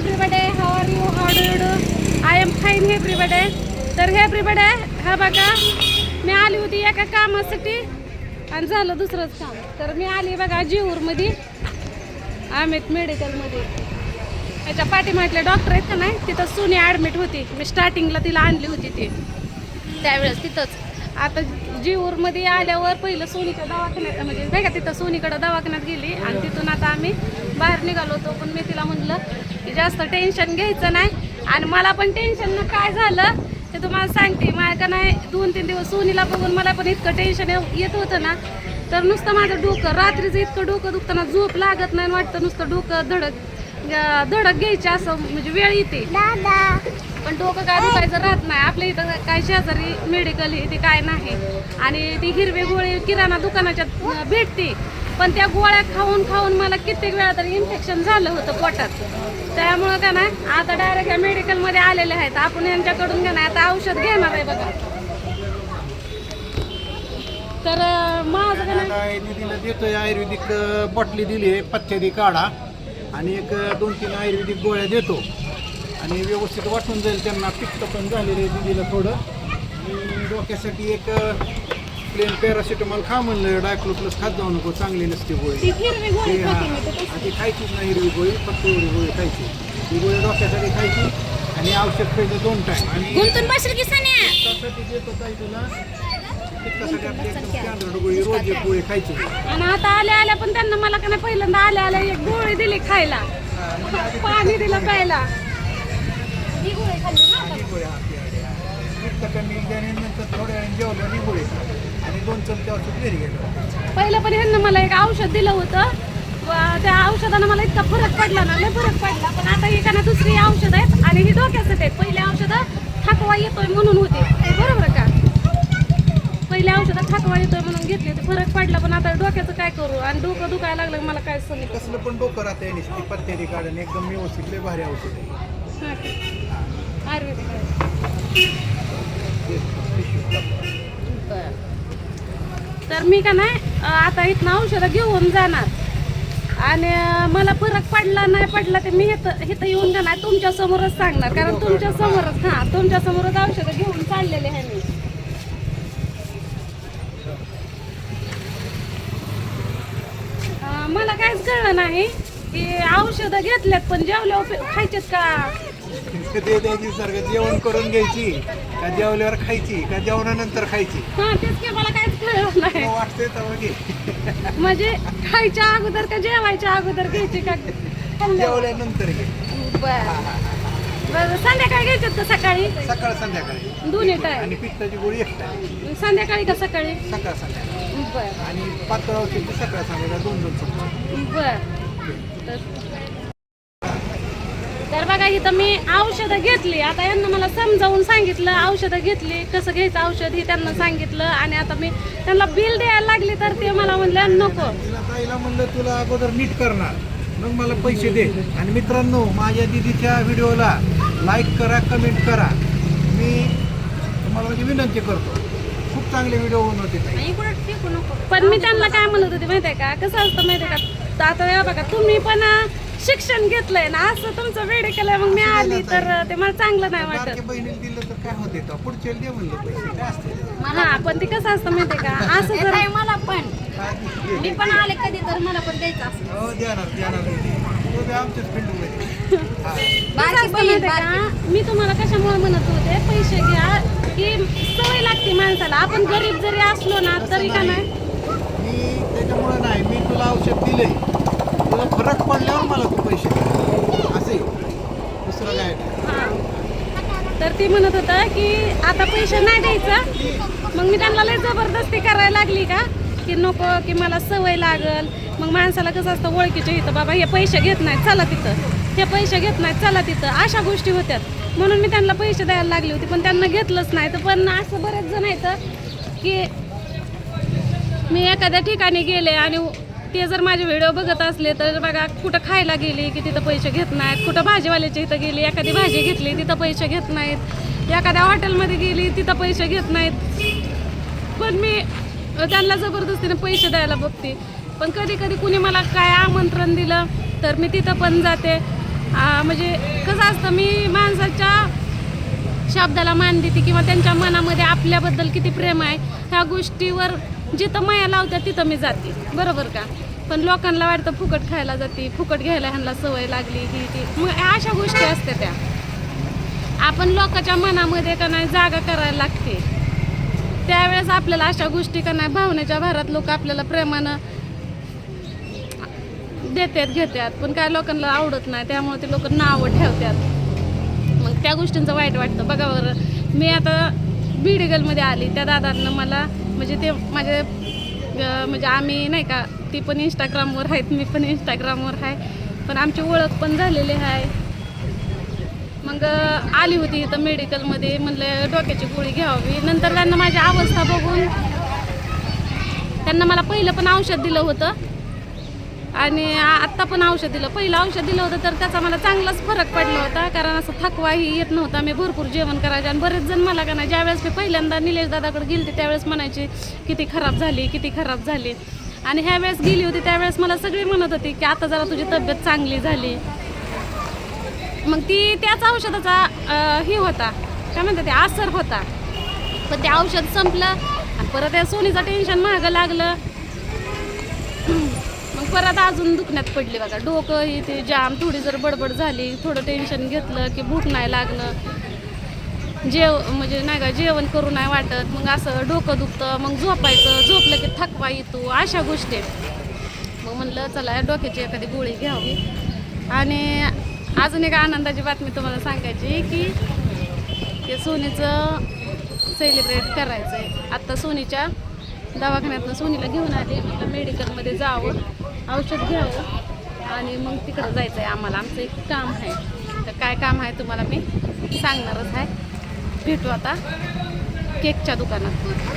Everybody how are you how do you do I am fine everybody तर hey एव्हरीबडे हा बघा मी आली होती एका कामासाठी आणि झालं दुसरंच काम. तर मी आली बघा जीवूरमध्ये अमित मेडिकलमध्ये त्याच्या पाठीमागले डॉक्टर आहेत का नाही तिथं सुनी ॲडमिट होती. मी स्टार्टिंगला तिला आणली होती ती. त्यावेळेस तिथंच. आता जीवूरमध्ये आल्यावर पहिलं सोनीच्या दवाखान्यात म्हणजे नाही का तिथं सोनीकडं दवाखान्यात गेली आणि तिथून आता आम्ही बाहेर निघालो होतो. पण मी तिला म्हणलं की जास्त टेन्शन घ्यायचं नाही. आणि मला पण टेन्शन न काय झालं ते तुम्हाला सांगते. माझ्या का नाही दोन तीन दिवस सोनीला बघून मला पण इतकं टेन्शन येत होतं ना. तर नुसतं माझं डोकं रात्रीचं इतकं डोकं दुखताना झोप लागत नाही वाटतं नुसतं डोकं धडक धडक घ्यायची असं म्हणजे वेळ येते. पण डोकं काय दुखायचं राहत नाही. आपल्या इथं काय शेजारी मेडिकल हे ते काय नाही. आणि ती हिरवे गोळी किराणा दुकानाच्या भेटते. पण त्या गोळ्या खाऊन खाऊन मला कित्येक वेळा तरी इन्फेक्शन झालं होतं पोटात. त्यामुळं का नाही आता डायरेक्ट या मेडिकलमध्ये आलेले आहेत. आपण यांच्याकडून का नाही आता औषध घेणार आहे बघा. तर माझं देतोय आयुर्वेदिक बाटली दिली आहे पथ्यादी काढा. आणि एक दोन तीन आयुर्वेदिक गोळ्या देतो. आणि व्यवस्थित वाटून जाईल त्यांना. पित्त पण झालेलं आहे दीदीला थोडं. आणि डोक्यासाठी एक प्लेन पॅरासिटामॉल खा म्हणलं. डायक्लो प्लस खात जाऊ नको. चांगली नसते गोळी. ती हिरवी हा, ते खायचीच नाही हिरवी गोळी. फक्त एवढी गोळी खायची. ही गोळी डोक्यासाठी खायची. आणि औषध खायचं दोन टाइम आणि देतो काय तुला. आणि आता आल्या आल्या पण त्यांना मला का नाही पहिल्यांदा आल्या आल्या एक गोळी दिली खायला. पाणी दिलं प्यायला. ही गोळी खाल्ली ना पहिलं पण ह्यांना मला एक औषध दिलं होतं. त्या औषधानं मला इतका फरक पडला ना लय फरक पडला. पण आता ही का ना दुसरी औषध आहेत आणि ही डोक्यासाठी आहेत. पहिले औषधं थकवा येतोय म्हणून होते. बरोबर का? पहिले औषधं थकवा येतोय म्हणून घेतली होती फरक पडला पण आता डोक्याचं काय करू? आणि डोकं दुखायला लागलं मला काय समज कसलं पण डोकं राहतं नुसती पत्त्याची काढून एकदम व्यवस्थित लय भारी औषध आहे. आयुर्वेदिक. ते. तर मी का नाही आता इथनं औषधं घेऊन जाणार. आणि मला फरक पडला नाही पडला ते मी इथं इथं येऊन नाही तुमच्या समोरच सांगणार. कारण तुमच्या समोरच हा तुमच्या समोरच औषधं घेऊन चाललेले आहे मी. मला काहीच कळलं नाही. की औषधं घेतल्यात पण जेवल्यावर खायचेत का? ते जेवण करून घ्यायची का जेवल्यावर खायची का जेवणानंतर खायची? हा तेच की मला काहीच कळलं नाही. तेव्हा घे. म्हणजे खायच्या अगोदर का जेवायच्या अगोदर घ्यायची का? जेवल्यानंतर घे. बरं. बरं संध्याकाळी घ्यायच्यात का सकाळी? सकाळ संध्याकाळी. दोन्ही टाइम आणि पित्ताची गोळी एक संध्याकाळी का सकाळी? सकाळ संध्याकाळ. बर. आणि पातळ औषध सकाळ संध्याकाळ दोन दोन चमचे बर. तर तर बघा इथं मी औषधं घेतली. आता यांना मला समजावून सांगितलं औषधं घेतली. कसं घ्यायचं औषध हे त्यांना सांगितलं. आणि आता मी त्यांना बिल द्यायला लागली तर ते मला म्हणलं नको. तिला ताईला म्हणलं तुला अगोदर नीट करणार. मग मला पैसे दे. आणि मित्रांनो माझ्या दीदीच्या व्हिडिओला लाईक करा कमेंट करा. मी तुम्हाला म्हणजे विनंती करतो. खूप चांगले व्हिडिओ बनवते ताई. पण मी त्यांना काय म्हणत होते माहितीये का? कसं असतं माहितीये का? आता हे बघा तुम्ही पण अं, शिक्षण घेतलंय ना असं तुमचं वेळ केलंय मग मी आली तर अं, ते मला चांगलं नाही वाटत. बारक्या बहिणीला दिलं तर काय होते तर पुढचे दे म्हणलं पैसे. काय असते हा पण ते कसं असतं माहितीये का? असं जर मला पण. काय दे. मी पण आले कधी तर मला पण द्यायचं असं हो देणार देणार. तो बी आमच्याच फील्डमध्ये हा. कसं बारकी असतं बहीण माहितीये का? मी तुम्हाला कशामुळे म्हणत होते पैसे घ्या की सवय लागते माणसाला. आपण गरीब जरी असलो ना तरी का नाही. मी त्याच्यामुळे नाही. मी तुला औषध दिलंय. तुला फरक पडल्यावर मला तू पैसे दे. असे दुसरं काय नाही. हा. तर ती म्हणत होतं की आता पैसे नाही द्यायचं. मग मी त्यांना लय जबरदस्ती करायला लागली का? की नको की मला सवय लागल. मग माणसाला कसं असतं ओळखीचे इथं बाबा हे पैसे घेत नाहीत. चला तिथं. हे पैसे घेत नाहीत. चला तिथं. अशा गोष्टी होत्यात. म्हणून मी त्यांना पैसे द्यायला लागले होते पण त्यांना घेतलंच नाही. तर पण असं बरेच जण आहेत की मी एखाद्या ठिकाणी गेले आणि ते जर माझे व्हिडिओ बघत असले तर बघा कुठं खायला गेली की तिथं पैसे घेत नाहीत कुठं भाजीवाल्याच्या इथं गेली एखादी भाजी घेतली तिथं पैसे घेत नाहीत एखाद्या हॉटेलमध्ये गेली तिथं पैसे घेत नाहीत. पण मी त्यांना जबरदस्तीने पैसे द्यायला बघते. पण कधी कधी कुणी मला काय आमंत्रण दिलं तर मी तिथं पण जाते. म्हणजे कसं असतं मी माणसाच्या शब्दाला मान देते किंवा त्यांच्या मनामध्ये आपल्याबद्दल किती प्रेम आहे ह्या गोष्टीवर जिथं माया लावत्या तिथं मी जाते. बरोबर का? पण लोकांना वाटतं फुकट खायला जाते फुकट घ्यायला ह्यांना सवय लागली ही ती. मग ह्या अशा गोष्टी असते त्या. आपण लोकांच्या मनामध्ये का नाही जागा करायला लागते. त्यावेळेस आपल्याला अशा गोष्टी का नाही भावनेच्या भारात लोक आपल्याला प्रेमानं देतात घेतात पण काय लोकांना आवडत नाही त्यामुळे ते लोक नावं ठेवतात. मग त्या गोष्टींचं वाईट वाटतं. बघा बरं मी आता बीडगलमध्ये आली. त्या दादांना मला म्हणजे ते माझे म्हणजे आम्ही नाही का ती पण इंस्टाग्रामवर आहेत मी पण इंस्टाग्रामवर आहे. पण आमची ओळख पण झालेली आहे. मग आली होती इथं मेडिकलमध्ये म्हणलं डोक्याची गोळी घ्यावी. नंतर त्यांना माझी अवस्था बघून त्यांना मला पहिलं पण औषध दिलं होतं. आणि आत्ता पण औषध दिलं. पहिलं औषध दिलं होतं तर त्याचा मला चांगलाच फरक पडला होता कारण असं थकवाही येत नव्हता. मी भरपूर जेवण करायचे आणि बरेच जण मला का नाही ज्यावेळेस मी पहिल्यांदा निलेश दादाकडे गेलते त्यावेळेस म्हणायचे किती खराब झाली किती खराब झाली. आणि ह्या वेळेस गेली होती त्यावेळेस मला सगळी म्हणत होती की आता जरा तुझी तब्येत चांगली झाली. मग ती त्याच औषधाचा ही हे होता. काय म्हणतात ते असर होता. पण ते औषध संपलं आणि परत त्या सोनीचं टेन्शन मागं लागलं. परत अजून दुखण्यात पडली बघा. डोकं हे ते जाम थोडी जर बडबड झाली थोडं टेन्शन घेतलं की भूक नाही लागणं जेव म्हणजे नाही का जेवण करू नाही वाटत. मग असं डोकं दुखतं मग झोपायचं झोपलं की थकवा येतो अशा गोष्टी आहेत. मग म्हणलं चला या डोक्याची एखादी गोळी घ्यावी. आणि अजून एक आनंदाची बातमी तुम्हाला सांगायची की ते सोनीचं सेलिब्रेट करायचं आहे आत्ता सोनीच्या दवाखान्यातनं सोनीला घेऊन आले. म्हटलं मेडिकलमध्ये जावं. औषध घ्यावं. आणि मग तिकडं जायचं आहे आम्हाला. आमचं एक काम आहे. तर काय काम आहे तुम्हाला मी सांगणारच आहे. भेटू आता केकच्या दुकानात.